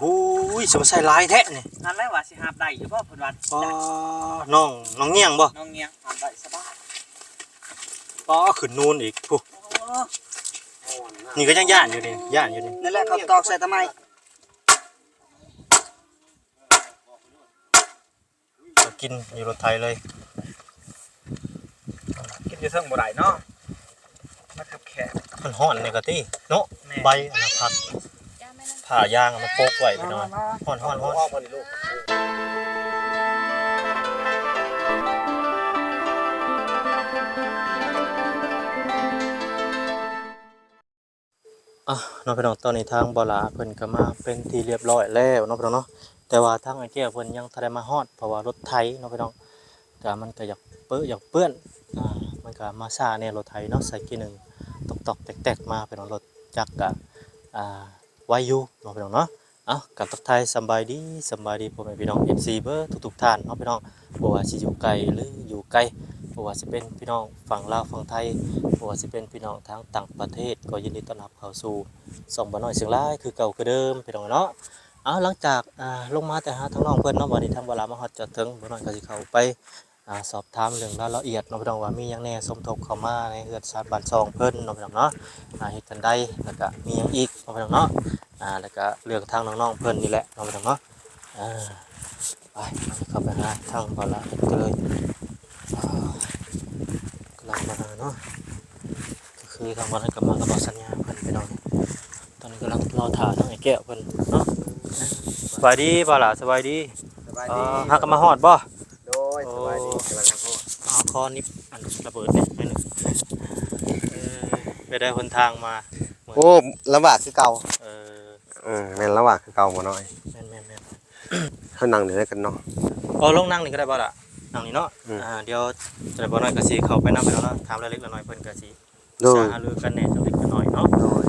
หูยสมใส่ลายแท้นี่นั่นแหละว่าสิหาบได้อยู่บ่เพิ่นว่าปอน้องน้องเงี้ยงบ่น้องเงียงหาบได้สบายปอขึ้นนูนอีกผู้โอ้นี่ก็ยังย่านอยู่นี่ย่านอยู่นี่นั่นแหละเขาตอกใส่ทำไมก็กินอยู่รถไทยเลยกินอยู่เทิงบ่ได้เนาะมาขับแขกมันฮ้อนนี่ก็ติเนาะใบอันนั้นผัก ผ่ายางเอามาโปกไว้พี่น้องฮ้อนฮ้อนฮ้อนอะน้องพี่น้องตอนนี้ทางบลาเพิ่นก็มาเป็นที่เรียบร้อยแล้วเนาะพี่น้องเนาะแต่ว่าทางไอ้แก้วเพิ่นยังทันได้มาฮอดเพราะว่ารถไถเนาะพี่น้องก็มันก็อยากเปื้ออยากเปื้อนอ่ามันก็มาซาเนี่ยรถไถเนาะใส่กี่หนึ่งตอกแตกๆมาพี่น้องรถจักรอ่า ไวอยู่เนาะพี่น้องเนาะเอากับทักทายสบายดีสบายดีพ่อแม่พี่น้อง FC เบอร์ทุกๆท่านเนาะพี่น้องบ่ว่าสิอยู่ไกลหรืออยู่ใกลบ่ว่าสิเป็นพี่น้องฝั่งลาวฝั่งไทยบ่ว่าสิเป็นพี่น้องทางต่างประเทศ ก็ยินดีต้อนรับเข้าสู่ส่องบ่น้อยเสียงร้ายคือเก่าคือเดิมพี่น้องเนาะเอาหลังจากลงมาแต่หาทางน้องเพิ่อนเนาะวันนี้ทางเวลามาฮอดจอดถึงบ่น้อยก็สิเข้าไป อ่าสอบถามเรื่องรายละเอียดเนาะพี่น้องว่ามีหยังแหน่สมทบเข้ามาในเฮือนสาบ้านซองเพิ่นเนาะพี่น้องเนาะอ่าเฮ็ดจังไดแล้วก็มีหยังอีกเนาะพี่น้องเนาะอ่าแล้วก็เรื่องทางน้องๆเพิ่นนี่แหละเนาะพี่น้องเนาะอ่าไปเข้าไปหาทางบ่ละเฮ็ดกันเลยอ่ากำลังมาเนาะก็คือทางบ่นั้นก็มากับบ่สัญญาเพิ่นพี่น้องตอนนี้กำลังรอถ่ายทั้งไอ้แก้วเพิ่นเนาะสบายดีบ่ล่ะสบายดีสบายเอ่ดีอฮักกันมาฮอดบ่โด ยสบายดีกำลังโทษเอาคอนิบอันระเบิดเนี่ยนิดหนึงเออไปได้หนทางมาโอ้ลำบากคือเก่าเอออืมแม่นลำบากคือเก่าบ่น้อยแม่นแม่นแม่นเฮานั่งเดี๋ยวกันเนาะก็ลงนั่งนี่ก็ได้บ่ล่ะนั่งนี่เนาะอืมอ่าเดี๋ยวจะได้บ่น้อยก็สิเข้าไปนำไปแล้วเนาะถามรายละเอียดละน้อยเพิ่นก็สิโดยหารือกันแหน่จังเล็กจังน้อยเนาะโดย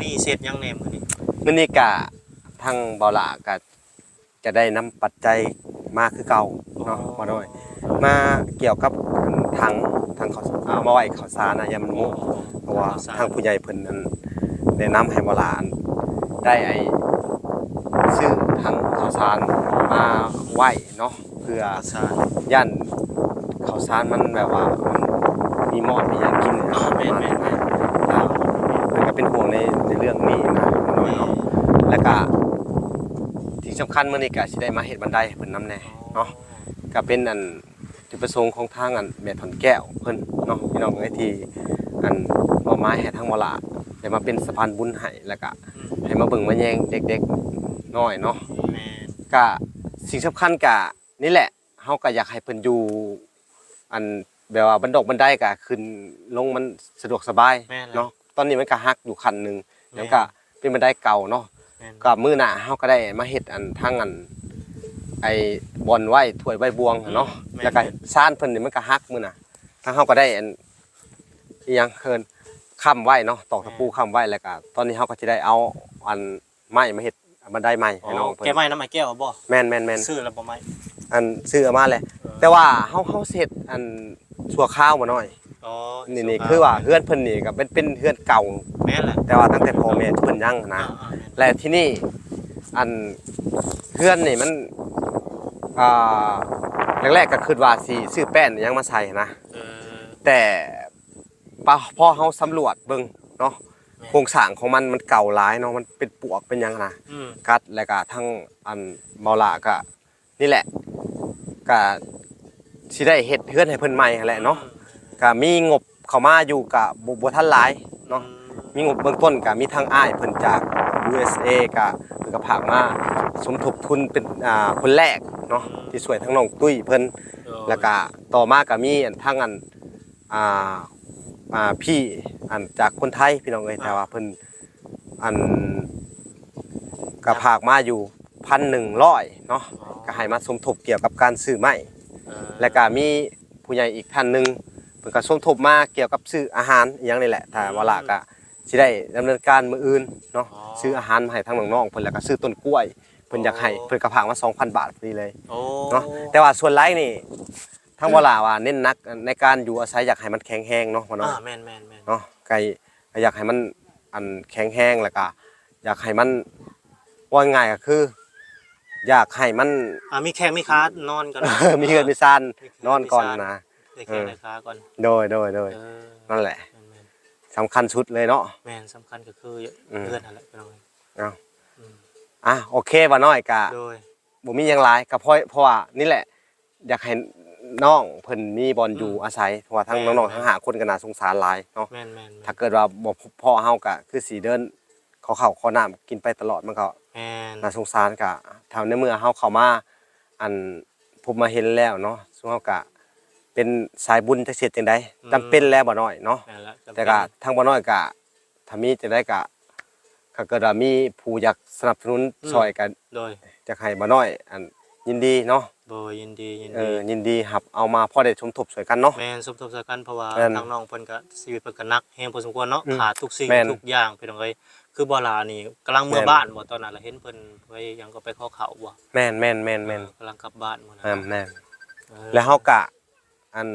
อนี้เสร็จยังแน่มื้อนี้มื้อนี้ก็ทางเบาหละก็จะได้นำปัจจัยมาคือเก่าเนาะบ่น้อยมาเกี่ยวกับทางทางเขาเอามาไว้ข้าวสารนะยามมันมุเพราะว่าทางผู้ใหญ่เพิ่นนั้นแนะนำให้เบาหลานได้ไอ้ซื้อทางข้าวสารมาไว้เนาะเพื่อภาษาย่านข้าวสารมันแบบว่ามันมีหมอดมีหยังกินนะอ๋อประแม่นมาณแม่นั้นนแม่นแล้วมันก็เป็นห่วงในใน เรื่องนี้นะน้อยเนาะแล้วก็ที่สำคัญมื้อนี้ก็สิได้มาเฮ็ดบันไดให้เพิ่นนํแน่เนาะก็เป็นอันจุดประสงค์ของทางอันแม่ถอนแก้วเพิ่นเนาะพี่น้องไอ้ที่อันมอบหมายให้ทางหมอลาได้มาเป็นสะพานบุญให้แล้วก็ให้มาเบิ่งมาแยงเด็กๆน้อยเนาะแม่นก็สิ่งสำคัญก็นี่แหละเฮาก็อยากให้เพิ่นอยู่อันแบบว่าบันดอกบันไดก็ขึ้นลงมันสะดวกสบายแม่นแล้วเนาะตอนนี้มันก็ฮักอยู่คันหนึง แล้วก็เป็นบันไดเก่าเนาะแม่นก็มื้อหน้าเฮาก็ได้มาเฮ็ดอันทางอันไอ้บอนไว้ถ้วยใบบวงเนาะแล้วก็ซ่านเพิ่นนี่มันก็ฮักมื้อหน้าทางเฮาก็ได้อันอีหยังเคินค้ำไว้เนาะตอกตะปูค้ำไว้แล้วก็ตอนนี้เฮาก็สิได้เอาอันไม้มาเฮ็ดบันไดใหม่อ๋ให้น้องอเพิ่นแก้ไม้น้ำไม้แก้วบ่แม่นแม่นแม่นซื้อแล้วบ่ไม้อันซื้อเอามาเลยแต่ว่าเฮาเฮาเสร็จอันชั่วข้าวมาหน่อยอ๋อนี่นี่คือว่าเฮือนเพิ่นนี่ก็เป็นเป็นเฮือนเก่าแม่นแหละแต่ว่าตั้งแต่พ่อแม่เพิ่นยังนะอ่าๆและที่นี่อันเฮือนนี่มันอ่าแรกๆก็คิดว่าสิซื้อแป้นยังมาใส่นะเออแต่ปะพอเฮาสำรวจเบิ่งเนาะโครงสร้างของมันมันเก่าหลายเนาะมันเป็นปวกเป็นหยังนะอืมกัดแล้วก็ทั้งอันเมาลาก็นี่แหละก็ สิได้เฮ็ดเฮือนให้เพิ่นใหม่นั่นแหละเนาะก็มีงบเข้ามาอยู่ก็บ่บ่ทันหลายเนาะมีงบเบื้องต้นก็มีทางอ้ายเพิ่นจาก USA ก็เพิ่นก็พากมาสมทบทุนเป็นอ่าคนแรกเนาะที่ช่วยทั้งน้องตุ้ยเพิ่นแล้วก็ต่อมาก็มีอันทางอันอ่าอ่าพี่อันจากคนไทยพี่น้องเอ้ยแต่ว่าเพิ่นอันก็ผากมาอยู่พันหนึ่งร้อยเนาะก็ให้มาสมทบเกี่ยวกับการซื้อไม้เออ และก็มีผู้ใหญ่อีกท่านหนึ่งเพิ่นก็สมทบมาเกี่ยวกับซื้ออาหารอหย่างนี้แหละถ้าว่าละก็สิได้ดำเนินการมื้ออื่นเนาะซื้ออาหารมาให้ทางน้องๆเพิ่นแล้วก็ซื้อต้นกล้วยเพิ่นอยากให้โอ้เพิ่นกระผางมา2,000 บาทพอดีเลย โอ้เนาะแต่ว่าส่วนไรนี่ทั้งบ่ล่าว่าเน้นหนักในการอยู่อาศัยอยากให้มันแข็งแรงเนาะพ่อน้องอ่าแม่นแม่นแม่นเนาะไก่อยากให้มันอันแข็งแรงแล้วก็อยากให้มันว่าง่ายก็คือ อยากให้มัน อ่ามีแข้งมีขานอนก่อน มีเงินมีซานนอนก่อนนะได้แข้งได้ขาก่อนโดยโดยโดยเออนั่นแหละแม่นแม่นสำคัญสุดเลยเนาะแม่นสำคัญก็คืออืมเพื่อนนั่นแหละพี่น้องเอาอืมอะโอเคว่าน้อยกะโดยบ่มีหยังหลายก็เพราะเพราะว่านี่แหละ อยากให้น้องเพิ่นมีบอลอยู่อาศัยเพราะว่าทั้งน้องๆทั้งหาคนก็น่าสงสารหลายเนาะแม่นแม่นแม่นถ้าเกิดว่าบ่พบพ่อเฮาก็คือสีเดินเขาเข้าขอน้ำกินไปตลอดมันก็แม่ นน่าสงสารก็ถ้าในเมื่อเฮาเข้ามา อันพบมาเห็นแล้วเนาะซึ่งเฮาก็เป็นสายบุญจักเสียจังไดจำเป็นแล้วบ่น้อยเนาะแม่นละจำเป็นแต่ก็ทางบ่น้อยก็ถ้ามีจังไดก็ก็เกิดว่ามีผู้อยากสนับสนุนซอยกันโดยจะให้บ่น้อย อันยินดีเนาะโดยยินดียินเอดีอยินดีครับเอามาพอได้ชมทบสวยกันเนาะแม่นสมทบสกันเพราะว่าแม่นทางน้องเพิ่นก็ชีวิตเพิ่นก็หนักแฮงพอสมควรเนาะอืมขาดทุกสิ่งแม่นทุกอย่างพี่น้องเอ้ย คือบ่ลานี่กำลังเมื่อแม่นบ้านบ่ตอนนั้นเราเห็นเพิ่นไปหยังก็ไปขอข้าวบ่แม่นแม่นแม่นแม่นเออกำลังกลับบ้านบ่นะแม่นแม่นเออแล้วเฮากะอัน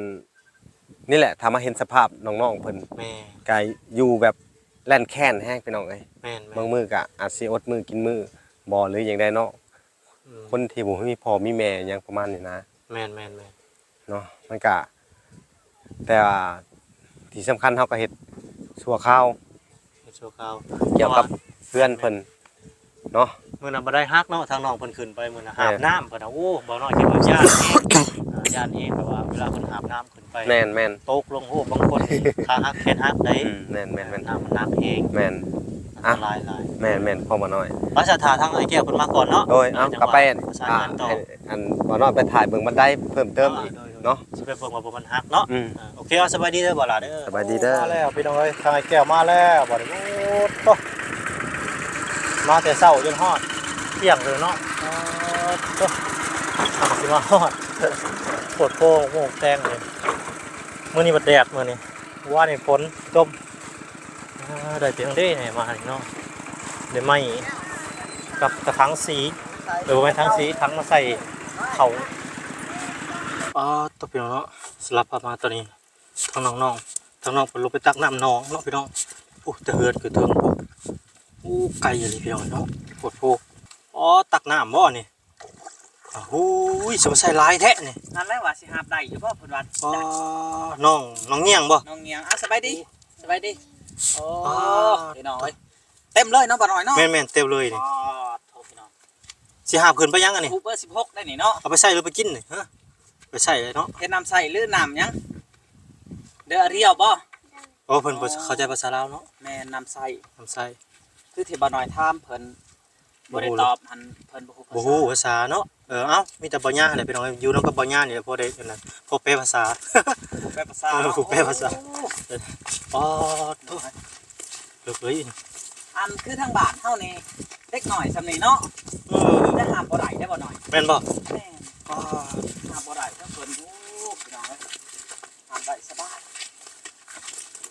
นี่แหละถ้ามาเห็นสภาพน้องๆเพิ่นแม่ก็อยู่แบบแล่นแค้นแห้งพี่น้องเอ้ยแม่นแม่บานงมื้อก็อาจสิอดมื้อกินมื้อบ่หรือหยังได้เนาะอืมคนที่บ่มีพ่อมีแม่หยังประมาณนี้นะ แม่นแม่นแม่นเนาะมันก็แต่ว่าที่สำคัญเฮาก็เฮ็ดชั่วคราวเฮ็ด ชั่วคราวเกี่ยวกับเพื่อนเพิ่นเนาะมื้อนั้นบ่ได้ฮักเนาะทางน้องเพิ่นขึ้นไปมื้อนั้นแม่หาบน้ำเพิ่นน่ะโอ้บ่น้อยคิดว่าย่านเองอ่าย่านเองแต่ว่าเวลาเพิ่นหาบน้ำขึ้นไปแม่นแม่นตกลงโอ้บางคนขาหักแขนหักได้อืมแม่นแม่นแม่นน้ำมันหนักเองแม่น อัอะนตรายหลายแม่นแม่นพ่อมาน้อยภาษาทาทางไอ้แก้วเพิ่นมาก่อนเนาะโดยเอาจังหกลับวะไปประสานอ่างานต่อให้อันมาน้อยไปถ่ายเบิ่งบันไดเพิ่มเติมอีกโดยโดยเนาะสิไปเบิ่งว่าบ่มันหักเนาะอืมอ่าโอเคเอาสบายดีเด้อบ่ล่ะเด้อสบายดีเด้อมาแล้วพี่น้องเอ้ยทางไอ้แก้วมาแล้วบ่ได้โอ้โตมาแต่เช้าจนฮอดเที่ยงเลยเนาะอ๋อโตเอาสิมาฮอดปวดโพกโมกแตงเลยมื้อนี้บ่แดดมื้อนี้ว่านี่ฝนตมอ่า ได้เพียงเด้นี่มานี่เนาะได้ไม้กับกระถางสีหรือว่าเป็นถังสีถังมาใส่เขาอ๋อตบพี่น้องเนาะสลับมาตัวนี้ทางน้องๆทางน้องเพิ่นลงไปตักน้ำน้องเนาะพี่น้องโอ้แต่เฮือนคือเทิงปุ๊บโอ้ไกลเลยพี่น้องเนาะปวดโพกอ๋อตักน้ำบ่นี่อ้าวหูยสมใส่ลายแท้นี่นั่นแหละว่าสิหาบได้อยู่บ่เพิ่นว่าอ๋อน้องน้องเงี้ยงบ่น้องเงียงอะสบายดีสบายดี โอ้อ๋อพี่น้องเอ้ยเต็มเลยเนาะบ่น้อยเนาะแม่นๆเต็มเลยนี่อ๋อโทษพี่น้องสิหาบขึ้นไปยังอันนี้คูเบอร์16 ได้นี่เนาะเอาไปใส่หรือไปกินนี่ฮะไปใส่เลยเนาะเฮ็ดน้ำใส่หรือน้ำหยังเด้อเรียวบ่โอ้เพิ่นบ่เข้าใจภาษาลาวเนาะแม่นน้ำใส่ทำใส่คือที่บ่น้อยถามเพิ่นบ่ได้ตอบหันเพิ่นบ่ฮู้ภาบ่ษาฮู้ภาษาเนาะ เออเอ้ามีแต่บ่ย่าแหละพี่น้องอยู่นำกับบ่ย่านี่แหละพอได้อันนั้นพอแปลภาษาผู้แปลภาษาเออผู้แปลภาษาอ๋อโตเลิกเลยอันคือทางบ้านเฮานี่เล็กหน่อยซำนี้เนาะเออได้หาบ่ได้ได้บ่น้อยแม่นบ่แม่นอ๋อหาบ่ได้ทั้งเพิ่นโอ้พี่น้องเอ้ยหาได้สบาย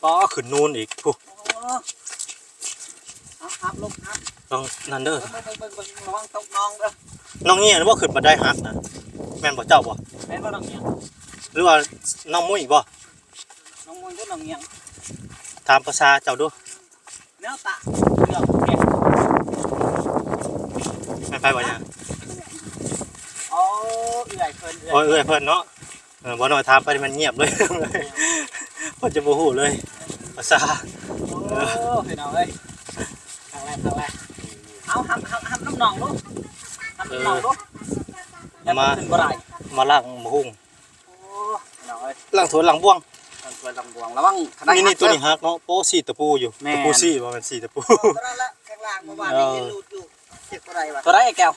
อ๋อขึ้นนูนอีกผู้โอ้เอาครับลูกครับ ต้องนั่นเด้อเบิ่งเบิ่งเบิ่งเบิ่งระวังตกน้องเด้อน้องเงี้ยบ่ขึ้นบันไดหักนะแม่นบ่เจ้าบ่แม่นบ่น้องเงียงหรือว่าน้องมุ้ยบ่น้องมุ้ยก็น้องเงียงถามภาษาเจ้าดูแนวตะเลือกเก็บแม่นไปบ่ย่าโอ้เอื่อยเพิ่นเอื่โอ้อยยเอ้ยเพิ่นเนาะเออบ่น้อยถามไปมันเงียบเลยเพิ่นจะบ่ฮู้เลยภาษาโอ้พี่น้องเอ้ยครั้งแรกครั้งแรก เอาห้ำห้ำห้ำน้ำนองลูกห้ำน้ำนองลูกแล้วมันขึ้นบ่ได้มาล้างหมูหุงโอ้พี่น้องเอ้ยล้างถ้วยล้างบ่วงทางตัวลำบวงระวังขนาดนี่นี่ตัวนี้ฮักเนาะโป้สีตะปูอยู่แม่นตะปูสีบ่แม่นสีตะปูตัวนั้นละข้างล่างเมื่อวานนี้เห็นรูดอยู่เจ็บอะไรวะตัวไรไอ้แก้ว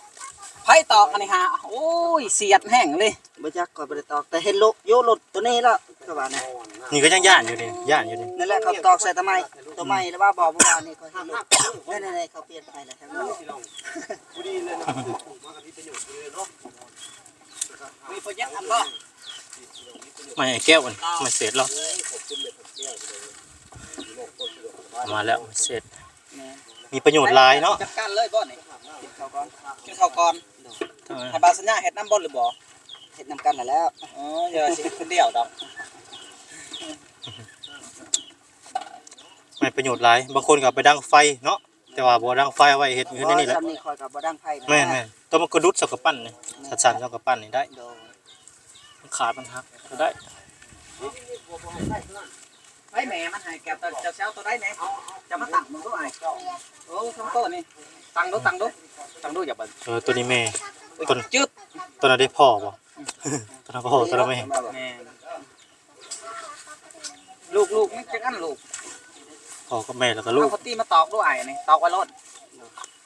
ไพ่ตอกอันนี้ฮะโอ้ยเสียดแห้งเลยบ่จักก่อนบ่ได้ตอกแต่เห็นโลโยรถตัวนี้แล้วก็ว่านะนี่ก็ยังย่านอยู่นี่ย่านอยู่นี่นั่นแหละเขาตอกใส่ทำไม ตัวใหม่แล้วว่าบอกเมื่อวานนี้เขาเห็นรถนั่นๆเขาเปลี่ยนไปแล้วทั้งนั้นมีโปรเจกต์อันบ่ม่ไอ้แก้วอันมันเสร็จแล้วมาแล้วเสร็จ มีประโยชน์หลายเนาะจัดการเลยบ่นี่ข้าวก่อนกินข้าวก่อนให้บาสัญญาเฮ็ดน้ำบ่หรือบ่เฮ็ดน้ำกันแล้วอ๋ออย่าสิคนเดียวดอก ไม่ประโยชน์หลายบางคนก็ไปดังไฟเนาะแต่ว่าบ่ดังไฟเอาไว้เฮ็ดเงินในนี่แหละซ้ำนี่คอยกับบ่ดังไผนะแม่นๆต้องมากระดุดสักกระปั้นนี่สั่นๆสักกระปั้นนี่ได้โดยมันขาดมันหักก็ได้ไอ้แม่มันให้แกตัวเจ้าเช้าตัวได้แหน่จะมาตักมึงดูไอ้โอ้ทั้งตัวนี่ตังดูตังดูตังดูอย่าเบิ่งเออตัวนี้แม่ต้นจึ๊บตัวนั้นได้พ่อบ่ตัวนั้นพ่อตัวนั้นแม่แม่ลูกลูกนี่จักอันลูก พ่อกับแม่แล้วก็ลูเอากเขาตีมาตอกดูไอ้นี่ตอกไว้รถ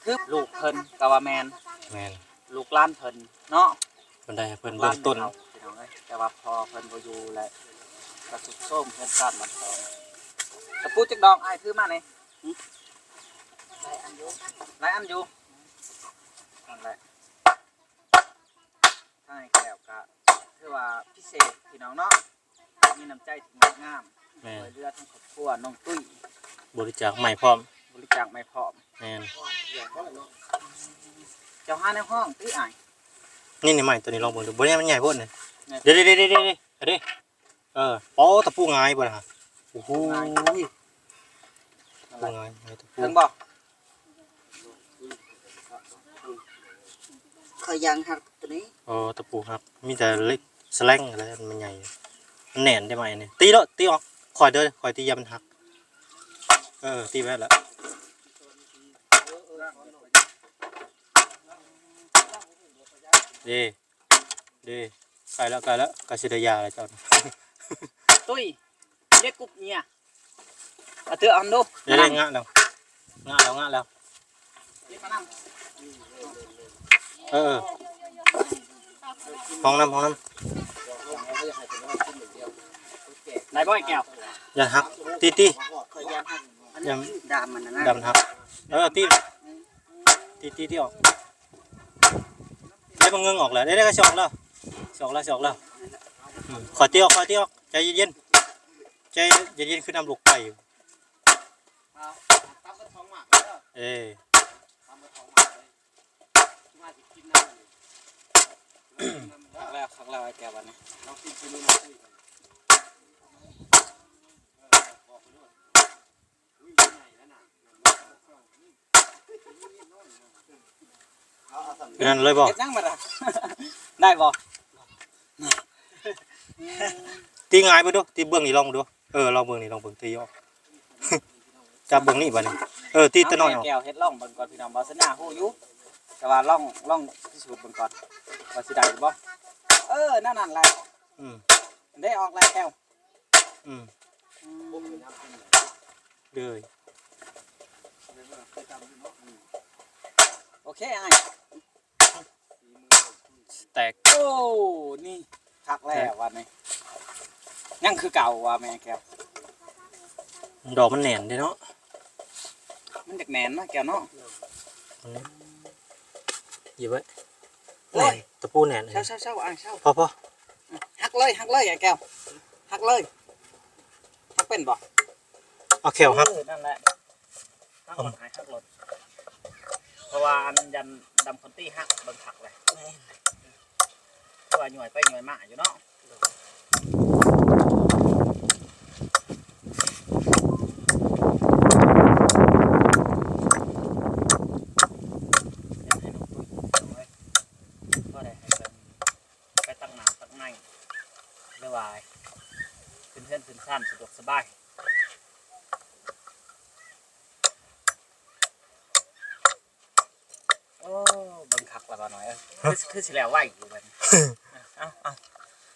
คือลูกเพิ่นกะว่าแมน แม่นลูกล้านเพิ่นเนาะเพิ่นได้ให้เพิ่นเบิ่งต้น พี่น้องเอ้ยแต่ว่าพอเพิ่นบ่อยู่แล้วกระสุดส้มเพิ่นชาติมันทองตะปูจักดอกไอ้ายถือมาไหนหลายอันอยู่หลายอันอยู่นั่นแหละใช่แก้วกะคือว่าพิเศษพี่น้องเนาะมีน้ำใจที่งดงาม แม่นช่วยเหลือทั้งครอบครัวน้องตุ้ย บริจาคใหม่พร้อมบริจาคไม่พร้อมแม่นเจ้าหาในห้องที่อ่ายนี่นี่ใหม่ตัวนี้ลองเบิ่งดูบ่ได้มันใหญ่โพดนี่เดี๋ยวๆๆๆๆเด้เออปอตะปูงายบ่ล่ะฮะโอ้โหตะปูงายไงตะปูถึงบอกคอยยังหักตัวนี้อ๋อตะปูครับ มีแต่เล็กสแลงอะไรมันใหญ่มันแหน่นได้ไหมเนี่ยตีแล้วตีออกคอยเด้อคอยตีอยามันหัก เออ ตีไว้แล้วเดเดไกลแล้วไกลแล้วกาสิไดยาแล้วเจ้าตุ้ยเรียกกุบเนี่ยเอาเตืออันดูเดี๋ยวได้งะแล้วงะแล้วงะแล้วมานั่งเออเออห้องน้ำห้องน้ได้บ่อยแก้วำอย่าหักตีตีค อยยังหักอันอย่านี้ดามมันนะนะดำหักเออตีตีตีตีออกได้บังเงิงออกแล้วได้ได้ก็ชออกแล้วชออกแล้วชออกแล้วอืมขอตีออกขอตีออกใจเย็นๆใจเย็นๆขึ้นน้ำลูกไปอยู่เอ้ยครั้งแรกครั้งแรกไอ้แก้ววันนี้ นนั่นเลยบอกเฮ็ดยังมาละได้บ่ตีง่ายไปดูตีเบื้องนี่ลองดูเออลองเบื้องนี่ลองเบื้องตีออกจับเบื้องนี่บัดนี้เออตีตัวน้อยออกแก้วเฮ็ดล่องเบิ่งก่อนพี่น้องบ่สัญญาฮู้อยู่แต่ว่าล่องล่องพิสูจน์เบิ่งก่อนว่าสิได้บ่เออนั่นนั่นแหละอืมได้ออกแล้วแก้วอืมเลย โอเคไอ้แตกโอ้นี่คักแล้ววันนี้ยังคือเก่าว่าแม่แก้วดอกมันแหน่นเด้เนาะมันจากแหนนนะแก้วเนาะอันนี้หยิบไว้โอ้ยตะปูแหน่นเช้าเช้าเช้าอะเช้าพอพอหักเลยหักเลยไอ้แก้วหักเลยหักเป็นบ่เอาแขวหักเออนั่นแหละ หักรถหายหักรถเพราะว่าอันยันดำคนตี้หักเบิ่งหักเลยเพราะว่าหน่วยไปหน่วยมาอยู่เนาะอยากให้น้องตุ้ยเอาไว้ก็ได้ให้เพิ่นไปตั้งหนาวตั้งในเรียกว่าขึ้นเพื่อนขึ้นสั้นสะดวกสบาย โอ้เบิ่งคักแล้วบ่หน่อยเอ้ยคือคือสิแล้วไหวอยู่เบิ่งเอาเอา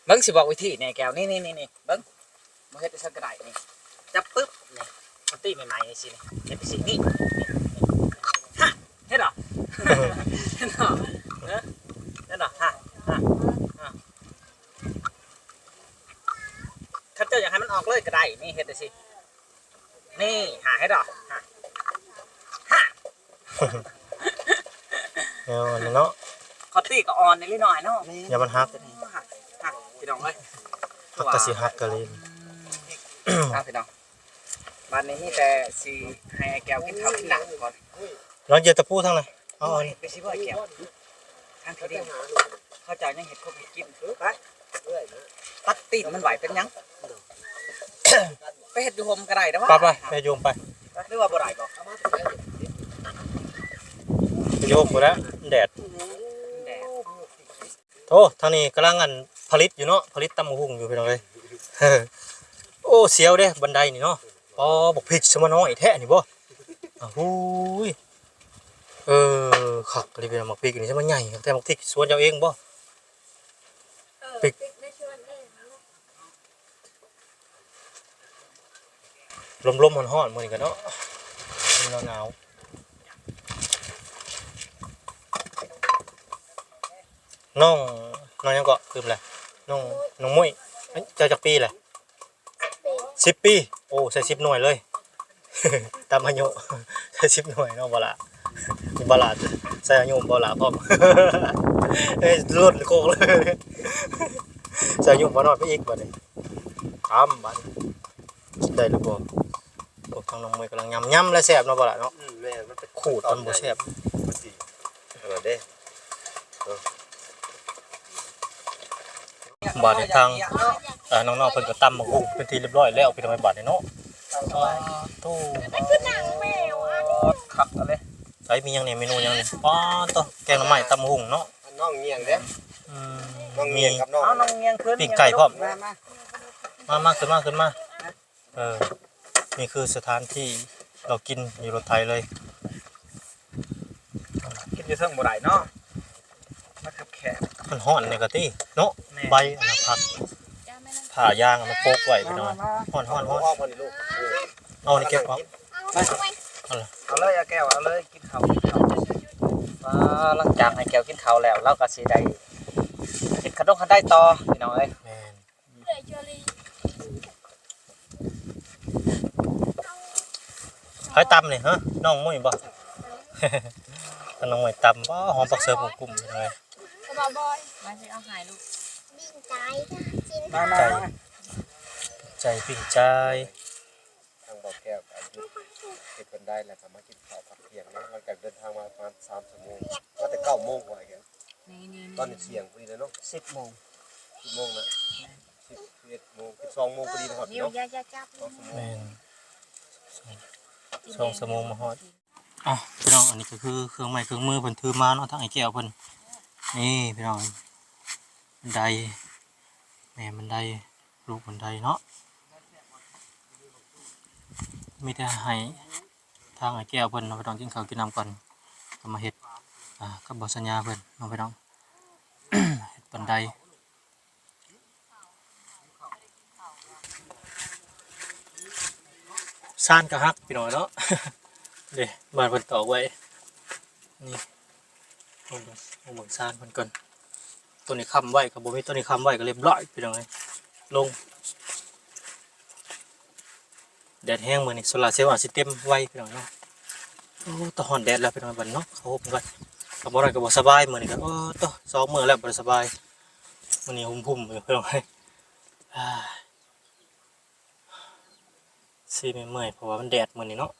เบิ่งสิบอกวิธีนี่แก้วนี่นี่นี่นี่เบิ่งบ่เฮ็ดได้สักกระไดนี่จับปึ๊บนี่มันตีใหม่ๆนี่สินี่เฮ็ดไปสินี่นี่ฮะเฮ็ดเหรอ เฮ็ดเหรอเออเฮ็ดเหรอฮะฮะฮะถ้าเจ้าอยากให้มันออกเลยก็ได้นี่เฮ็ดได้สินี่หาเฮ็ดเหรอฮะฮะ เอาอันนี้เนาะคอตตี้ก็ออนนิดหน่อยเนาะอย่ามันหักหักหักพี่น้องเลยหักกะสิหักกะเลยครับพี่น้องบ้านนี้มีแต่สีให้แก้วกินข้าวกินหนักก่อนลองเหยียบตะปูทั้งนั้นเอาอ๋อเห็ดไปสิบ่ไอ้แก้วทางเขาดิเขาเจ้ายังเห็ดครบเห็ดกินไปตัดตีนมันไหวเป็นหยังไปเห็ดดูโฮมก็ได้นะวะไปไปไปโยมไปหรือว่าบ่ได้บ่ไป โยมหมดแล้วแดดโธ่ทางนี้กำลังอันผลิตอยู่เนาะผลิตตำบักหุ่งอยู่พี่น้องเอ้ยโอ้เสียวเด้บันไดนี่เนาะอ๋อบอกพริกสมน้อยแท้นี่บ่อ้าวหูยเออคักเลยพี่น้องบักพริกนี่สมันใหญ่แต่บักพริกสวนเจ้าเองบ่ปิกลมๆร้อนๆมื้อนี้ก็เนาะหนาวๆ น้องน้องยังเกาะคืออะไรน้องน้องมุ้ยเอ้ยเจ้าจักปีแหละสิบปี โอ้ใส่สิบหน่วยเลยตามอายุใส่สิบหน่วยเนาะบ่ละบ่ละใส่อายุบ่ละพร้อมเอ้ยรุ่นโคกเลยใส่อายุบ่น้อยไปอีกบัดนี้ตามบัดนี้ได้หรือบ่โอ้ทางน้องมุ้ยกำลังยำยำและแซ่บเนาะบ่ละเนาะอืมแม่มันเป็นขูดตอนบ่แซ่บมันสิขนาดเด้ บาดในทางอ่าน้องๆเพิ่นก็ตำมาหุงเป็นที่เรียบร้อยแล้วพี่น้องไอ้บาดนี่เนาะอ่าโตคักอะไรใส่มีหยังเนี่ยเมนูหยังเนี่ยป้าโตแกงหน่อไม้ตำหุงเนาะน้องเงียงเด้อืมน้องมีเงียงกับน้องเอาน้องเงียงขึ้นปิ้งไก่พร้อมมามามามาขึ้นมาขึ้นมาเออนี่คือสถานที่เรากินอยู่รถไทยเลยกินอยู่เทิงบ่ได้เนาะมาขับแขก มันฮ้อนเนี่ยกะติเนาะแม่ใบอันนั้นผักผ่ายางเอามาโปกไว้พี่น้องฮ้อนฮ้อนฮ้อนพ่อคนนี้ลูกเอานี่เก็บเอาเอาเลยเอาแก้วเอาเลยกินข้าวกินข้าวอ่าหลังจากให้แก้วกินข้าวแล้วเราก็สิได้เฮ็ดขนมขันได้ต่อพี่น้องเอ้ยแม่นให้ตำนี่ฮะน้องมุ้ยบ่ถ้าน้องมุ้ยตำบ่หอมปักเสือกุ้งกุ้มพี่น้องเอ้ยส บายบอยมาสิเอาหายลูกบิ่งใจกินมามาใจมาใจปิ้งใจทางบ่อแก้วอายุเก็บกันได้แล้วก็มากินข้าวพักเที่ยงนะหลังจากเดินทางมาประมาณ3ชั่วโมงก็แต่9โมงกว่ากันนี่นี่ตอนนี้เสียงพอดีเลยเนาะ10โมง10โมงนะ10 11โมง12โมงพอดีนะครับนิ้วเนาะอย่าอย่าจับสองชั่วโมงแม่นสองสมงมาฮอดอะพี่น้องอันนี้ก็คือเครื่องไม้เครื่องมือเพิ่นถือมาเนาะทั้งไอ้แก้วเพิ่น นี่พี่น้องบันไดแม่บันไดลูกบันไดเนาะมีแต่ให้ทางไอ้แก้วเพิ่นเนาะพี่น้องกินข้าวกินน้ำก่อนก็มาเฮ็ดอ่ากับบอสัญญาเพิ่นเนาะพี่น้องเฮ็ดบันไดซ่านกระฮักพี่น้อยเนาะเดี๋ยวบ้าเพิ่นตอไว้นี่ เอาเบิ่งเอาเบิ่งซ่านเพิ่นก่อนตัวนี้ค้ำไว้กับบมีตัวนี้ค้ำไว้ก็เรียบร้อยพี่น้องเอ้ยลงแดดแห้งมือนี้โซลาเซลล์อาจสิเต็มไว้พี่น้องเนาะโอ้ตะฮ้อนแดดแล้วพี่น้องบัดเนาะเขาห่มก่อนก็บ่ได้ก็บ่สบายมือนี้ก็โอ้ตะสองมือแล้วบ่ได้สบายมื้อนี้หุ่มๆอยู่พี่น้องเอ้ยอ่าซีไม่เมื่อยเพราะว่ามันแดดมือนี้เนาะ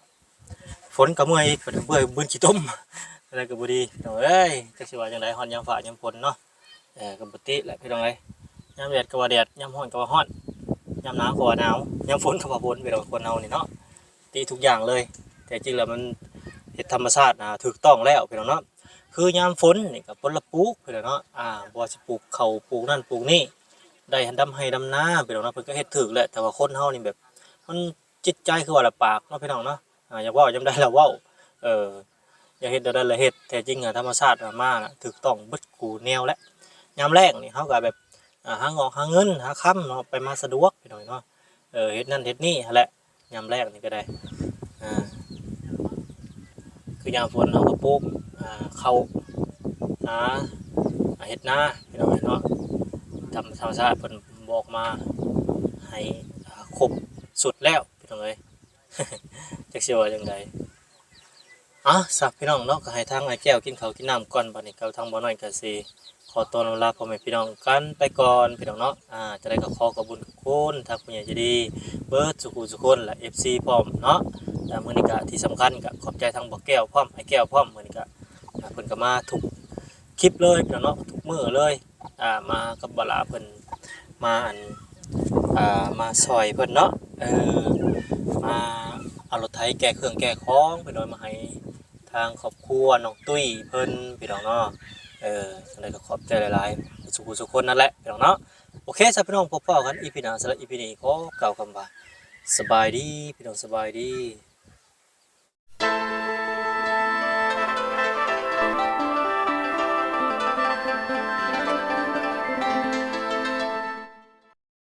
ฝนก็เมื่อยเพิ่นเบื่อบืนขี้ต้ม อะไรก็บ่ดีพี่น้องเอ้ยจักสิว่าจังได๋ฮ้อนยามฟ้ายามฝนเนาะเออก็บ่ติแหละพี่น้องเอ้ยยามแดดก็ว่าแดดยามร้อนก็ว่าร้อนยามหนาวก็ว่าหนาวยามฝนก็ว่าฝนพี่น้องคนเฮานี่เนาะติทุกอย่างเลย แต่จริงแล้วมันเฮ็ดธรรมชาตินะถูกต้องแล้วพี่น้องเนาะคือยามฝนนี่ก็ผลปลูกพี่น้องเนาะอ่าบ่ว่าสิปลูกข้าวปลูกนั่นปลูกนี่ได้ดำให้ดำนาพี่น้องเนาะเพิ่นก็เฮ็ดถูกแหละแต่ว่าคนเฮานี่แบบมันจิตใจคือว่าละปากเนาะพี่น้องเนาะอ่าอยากเว่าจำได้ละเว้าเออ อยากเฮ็ดเดี๋ยวได้ละเฮ็ดแต่จริงอะธรรมชาติมาถูกต้องบิดกูแนวและยามแรกนี่เฮาก็แบบอ่าหางอกหาเงินหาค้ำเนาะไปมาสะดวกพี่น้องเนาะเออเฮ็ดนั่นเฮ็ดนี่แหละยามแรกนี่ก็ได้อ่าคือยามฝนเฮาก็ปลูกอ่าเข้าหาเฮ็ดนาพี่น้องเนาะธรรมธรรมชาติเพิ่นบอกมาให้ครบสุดแล้วพี่น้องเอ้ยจักสิว่าจังได อะสักพี่น้องเนาะก็ให้ทางไอ้แก้วกินเขาวกินน้ำก่อนบัดนี้ก็ทางบ่อน้อยก็สิขอตัวลาพ่อแม่พี่น้องกันไปก่อนพี่น้องเนาะอ่าจะได้ก็ขอขอบคุณทุกคนทางผู้ใหญ่ใจดี เบิร์ดสุขุสุคนและ FC พร้อมเนาะและมื้อนี้ก็ที่สำคัญก็ขอบใจทางบ่อแก้วพร้อมไอ้แก้วพร้อมมื้อนี้ก็อ่าเพิ่นก็มาทุกคลิปเลยพี่น้องเนาะทุกมื้อเลยอ่ามากับบลาเพิ่นมาอันอ่ามาซอยเพิ่นเนาะเออมาเอารถไถแก้เครื่องแก้ของไปหน่อยมาให้ ทางครอบครัวน้องตุ้ยเพิ่นพี่น้องเนาะเออจังไดก็ขอบใจหลายๆสุขสุขคนนั่นแหละพี่น้องเนาะโอเคสำหรับพี่น้องพบกันอีพีหน้าสำหรับอีพีนี้ขอกล่าวคำว่าสบายดีพี่น้องสบายดี